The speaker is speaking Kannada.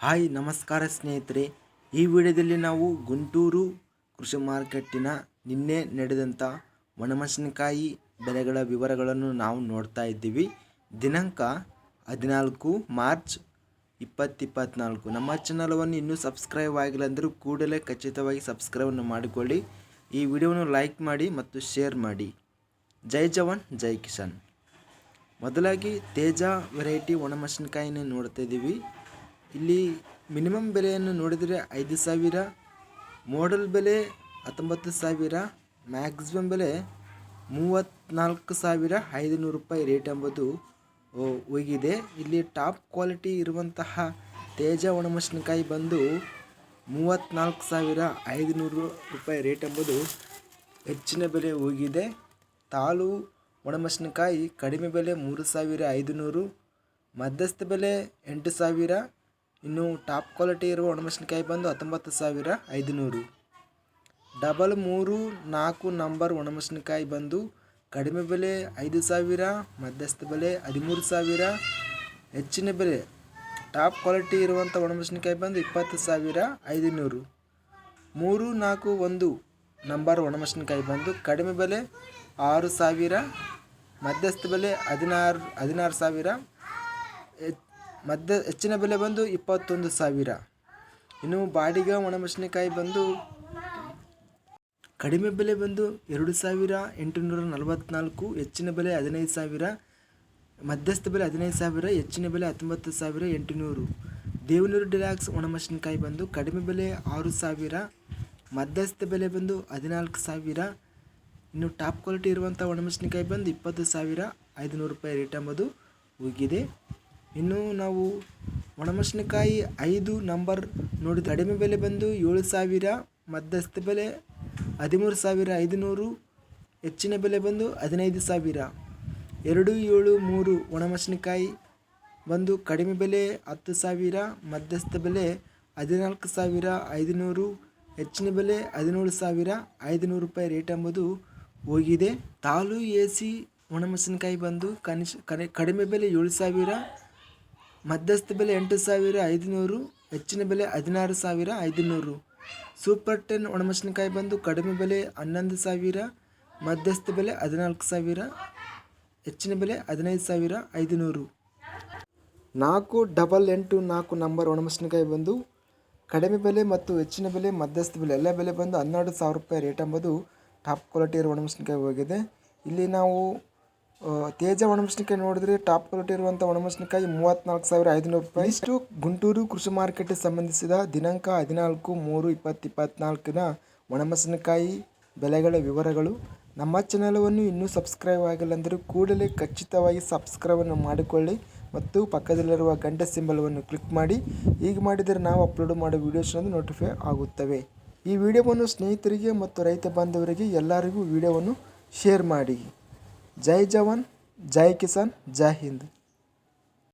ಹಾಯ್, ನಮಸ್ಕಾರ ಸ್ನೇಹಿತರೆ. ಈ ವಿಡಿಯೋದಲ್ಲಿ ನಾವು ಗುಂಟೂರು ಕೃಷಿ ಮಾರ್ಕೆಟಿನ ನಿನ್ನೆ ನಡೆದಂಥ ಒಣಮೆಣಸಿನಕಾಯಿ ಬೆಲೆಗಳ ವಿವರಗಳನ್ನು ನಾವು ನೋಡ್ತಾ ಇದ್ದೀವಿ. ದಿನಾಂಕ ಹದಿನಾಲ್ಕು ಮಾರ್ಚ್ ಇಪ್ಪತ್ತಿಪ್ಪತ್ನಾಲ್ಕು. ನಮ್ಮ ಚಾನಲವನ್ನು ಇನ್ನೂ ಸಬ್ಸ್ಕ್ರೈಬ್ ಆಗಿಲ್ಲ ಅಂದರೂ ಕೂಡಲೇ ಖಚಿತವಾಗಿ ಸಬ್ಸ್ಕ್ರೈಬನ್ನು ಮಾಡಿಕೊಳ್ಳಿ. ಈ ವಿಡಿಯೋವನ್ನು ಲೈಕ್ ಮಾಡಿ ಮತ್ತು ಶೇರ್ ಮಾಡಿ. ಜೈ ಜವಾನ್, ಜೈ ಕಿಸಾನ್. ಮೊದಲಾಗಿ ತೇಜ ವೆರೈಟಿ ಒಣಮೆಣಸಿನಕಾಯಿನ ನೋಡ್ತಾ ಇದ್ದೀವಿ. ಇಲ್ಲಿ ಮಿನಿಮಮ್ ಬೆಲೆಯನ್ನು ನೋಡಿದರೆ ಐದು ಸಾವಿರ ಮೋಡಲ್ ಬೆಲೆ ಹತ್ತೊಂಬತ್ತು ಸಾವಿರ ಮ್ಯಾಕ್ಸಿಮಮ್ ಬೆಲೆ ಮೂವತ್ತ್ನಾಲ್ಕು ಸಾವಿರ ಐದುನೂರು ರೂಪಾಯಿ ರೇಟ್ ಎಂಬುದು ಹೋಗಿದೆ. ಇಲ್ಲಿ ಟಾಪ್ ಕ್ವಾಲಿಟಿ ಇರುವಂತಹ ತೇಜ ಒಣಮೆಣಸಿನಕಾಯಿ ಬಂದು ಮೂವತ್ತ್ನಾಲ್ಕು ಸಾವಿರ ಐದುನೂರು ರೂಪಾಯಿ ರೇಟ್ ಎಂಬುದು ಹೆಚ್ಚಿನ ಬೆಲೆ ಹೋಗಿದೆ. ತಾಳು ಒಣಮೆಣಸಿನಕಾಯಿ ಕಡಿಮೆ ಬೆಲೆ ಮೂರು ಸಾವಿರ ಐದುನೂರು, ಮಧ್ಯಸ್ಥ ಬೆಲೆ ಎಂಟು ಸಾವಿರ ಇನ್ನು ಟಾಪ್ ಕ್ವಾಲಿಟಿ ಇರುವ ಒಣಮೆಣಸಿನಕಾಯಿ ಬಂದು ಹತ್ತೊಂಬತ್ತು ಸಾವಿರ ಐದುನೂರು. ಡಬಲ್ ಮೂರು ನಾಲ್ಕು ನಂಬರ್ ಒಣಮೆಣಸಿನಕಾಯಿ ಬಂದು ಕಡಿಮೆ ಬೆಲೆ ಐದು ಸಾವಿರ, ಮಧ್ಯಸ್ಥ ಬೆಲೆ ಹದಿಮೂರು ಸಾವಿರ. ಹೆಚ್ಚಿನ ಬೆಲೆ ಟಾಪ್ ಕ್ವಾಲಿಟಿ ಇರುವಂಥ ಒಣಮೆಣಸಿನಕಾಯಿ ಬಂದು ಇಪ್ಪತ್ತು ಸಾವಿರ ಐದುನೂರು. ಮೂರು ನಾಲ್ಕು ಒಂದು ನಂಬರ್ ಒಣಮೆಣಸಿನಕಾಯಿ ಬಂದು ಕಡಿಮೆ ಬೆಲೆ ಆರು ಸಾವಿರ, ಮಧ್ಯಸ್ಥ ಬೆಲೆ ಹದಿನಾರು ಹದಿನಾರು ಸಾವಿರ. ಮಧ್ಯ ಹೆಚ್ಚಿನ ಬೆಲೆ ಬಂದು ಇಪ್ಪತ್ತೊಂದು ಸಾವಿರ. ಇನ್ನು ಬಾಡಿಗೆ ಒಣಮೆಣಸಿನಕಾಯಿ ಬಂದು ಕಡಿಮೆ ಬೆಲೆ ಬಂದು ಎರಡು ಸಾವಿರ ಎಂಟುನೂರ ನಲವತ್ತ್ನಾಲ್ಕು ಹೆಚ್ಚಿನ ಬೆಲೆ ಹದಿನೈದು ಸಾವಿರ, ಮಧ್ಯಸ್ಥ ಬೆಲೆ ಹದಿನೈದು ಸಾವಿರ, ಹೆಚ್ಚಿನ ಬೆಲೆ ಹತ್ತೊಂಬತ್ತು ಸಾವಿರ ಎಂಟುನೂರು. ದೇವನೂರು ಡಿಲಾಕ್ಸ್ ಒಣಮೆಣಸಿನಕಾಯಿ ಬಂದು ಕಡಿಮೆ ಬೆಲೆ ಆರು ಸಾವಿರ, ಮಧ್ಯಸ್ಥ ಬೆಲೆ ಬಂದು ಹದಿನಾಲ್ಕು ಸಾವಿರ. ಇನ್ನು ಟಾಪ್ ಕ್ವಾಲಿಟಿ ಇರುವಂಥ ಒಣಮೆಣಸಿನಕಾಯಿ ಬಂದು ಇಪ್ಪತ್ತು ಸಾವಿರ, ಐದುನೂರು ರೂಪಾಯಿ ರೇಟ್ ಅಂಬೋದು ಹೋಗಿದೆ ಇನ್ನು ನಾವು ಒಣಮೆಣಸಿನಕಾಯಿ ಐದು ನಂಬರ್ ನೋಡಿ, ಕಡಿಮೆ ಬೆಲೆ ಬಂದು ಏಳು ಸಾವಿರ, ಮಧ್ಯಸ್ಥ ಬೆಲೆ ಹದಿಮೂರು ಸಾವಿರ ಐದುನೂರು, ಹೆಚ್ಚಿನ ಬೆಲೆ ಬಂದು ಹದಿನೈದು ಸಾವಿರ. ಎರಡು, ಏಳು, ಮೂರು ಒಣಮೆಣಸಿನಕಾಯಿ ಬಂದು ಕಡಿಮೆ ಬೆಲೆ ಹತ್ತು ಸಾವಿರ, ಮಧ್ಯಸ್ಥ ಬೆಲೆ ಹದಿನಾಲ್ಕು ಸಾವಿರ ಐದುನೂರು, ಹೆಚ್ಚಿನ ಬೆಲೆ ಹದಿನೇಳು ಸಾವಿರ ಐದುನೂರು ರೂಪಾಯಿ ರೇಟ್ ಎಂಬುದು ಹೋಗಿದೆ. ತಾಲು ಎ ಸಿ ಒಣಮೆಣಸಿನಕಾಯಿ ಬಂದು ಕನಿಷ್ ಕಡೆ ಕಡಿಮೆ ಬೆಲೆ ಏಳು ಸಾವಿರ ಮಧ್ಯಸ್ಥ ಬೆಲೆ ಎಂಟು ಸಾವಿರ ಐದುನೂರು, ಹೆಚ್ಚಿನ ಬೆಲೆ ಹದಿನಾರು ಸಾವಿರ ಐದುನೂರು. ಸೂಪರ್ ಟೆನ್ ಒಣಮೆಣಸಿನಕಾಯಿ ಬಂದು ಕಡಿಮೆ ಬೆಲೆ ಹನ್ನೊಂದು ಸಾವಿರ, ಮಧ್ಯಸ್ಥ ಬೆಲೆ ಹದಿನಾಲ್ಕು ಸಾವಿರ, ಹೆಚ್ಚಿನ ಬೆಲೆ ಹದಿನೈದು ಸಾವಿರ ಐದುನೂರು. ನಾಲ್ಕು ಡಬಲ್ ಎಂಟು ನಾಲ್ಕು ನಂಬರ್ ಒಣಮೆಣಸಿನಕಾಯಿ ಬಂದು ಕಡಿಮೆ ಬೆಲೆ ಮತ್ತು ಹೆಚ್ಚಿನ ಬೆಲೆ, ಮಧ್ಯಸ್ಥ ಬೆಲೆ. ಎಲ್ಲ ಬೆಲೆ ಬಂದು ಹನ್ನೆರಡು ಸಾವಿರ ರೂಪಾಯಿ ರೇಟ್ ಎಂಬುದು ಟಾಪ್ ಕ್ವಾಲಿಟಿ ಇರುವ ಒಣಮೆಣಸಿನಕಾಯಿ ಹೋಗಿದೆ. ಇಲ್ಲಿ ನಾವು ತೇಜ ಒಣಮೆಣಸಿನಕಾಯಿ ನೋಡಿದ್ರೆ ಟಾಪ್ ಕ್ವಾಲಿಟಿ ಇರುವಂಥ ಒಣಮೆಣಸಿನಕಾಯಿ ಮೂವತ್ತ್ನಾಲ್ಕು ಸಾವಿರ ಐದುನೂರು ರೂಪಾಯಿ. ಇಷ್ಟು ಗುಂಟೂರು ಕೃಷಿ ಮಾರ್ಕೆಟ್ ಸಂಬಂಧಿಸಿದ ದಿನಾಂಕ ಹದಿನಾಲ್ಕು ಮೂರು ಇಪ್ಪತ್ತು ಇಪ್ಪತ್ನಾಲ್ಕಿನ ಒಣಮೆಣಸಿನಕಾಯಿ ಬೆಲೆಗಳ ವಿವರಗಳು. ನಮ್ಮ ಚಾನಲವನ್ನು ಇನ್ನೂ ಸಬ್ಸ್ಕ್ರೈಬ್ ಆಗಿಲ್ಲ ಅಂದರೆ ಕೂಡಲೇ ಖಚಿತವಾಗಿ ಸಬ್ಸ್ಕ್ರೈಬನ್ನು ಮಾಡಿಕೊಳ್ಳಿ ಮತ್ತು ಪಕ್ಕದಲ್ಲಿರುವ ಗಂಟೆ ಸಿಂಬಲವನ್ನು ಕ್ಲಿಕ್ ಮಾಡಿ. ಹೀಗೆ ಮಾಡಿದರೆ ನಾವು ಅಪ್ಲೋಡ್ ಮಾಡೋ ವೀಡಿಯೋಸ್ನದು ನೋಟಿಫೈ ಆಗುತ್ತವೆ. ಈ ವಿಡಿಯೋವನ್ನು ಸ್ನೇಹಿತರಿಗೆ ಮತ್ತು ರೈತ ಬಾಂಧವರಿಗೆ ಎಲ್ಲರಿಗೂ ವಿಡಿಯೋವನ್ನು ಶೇರ್ ಮಾಡಿ. ಜೈ ಜವಾನ್ ಜೈ ಕಿಸಾನ್ ಜೈ ಹಿಂದ್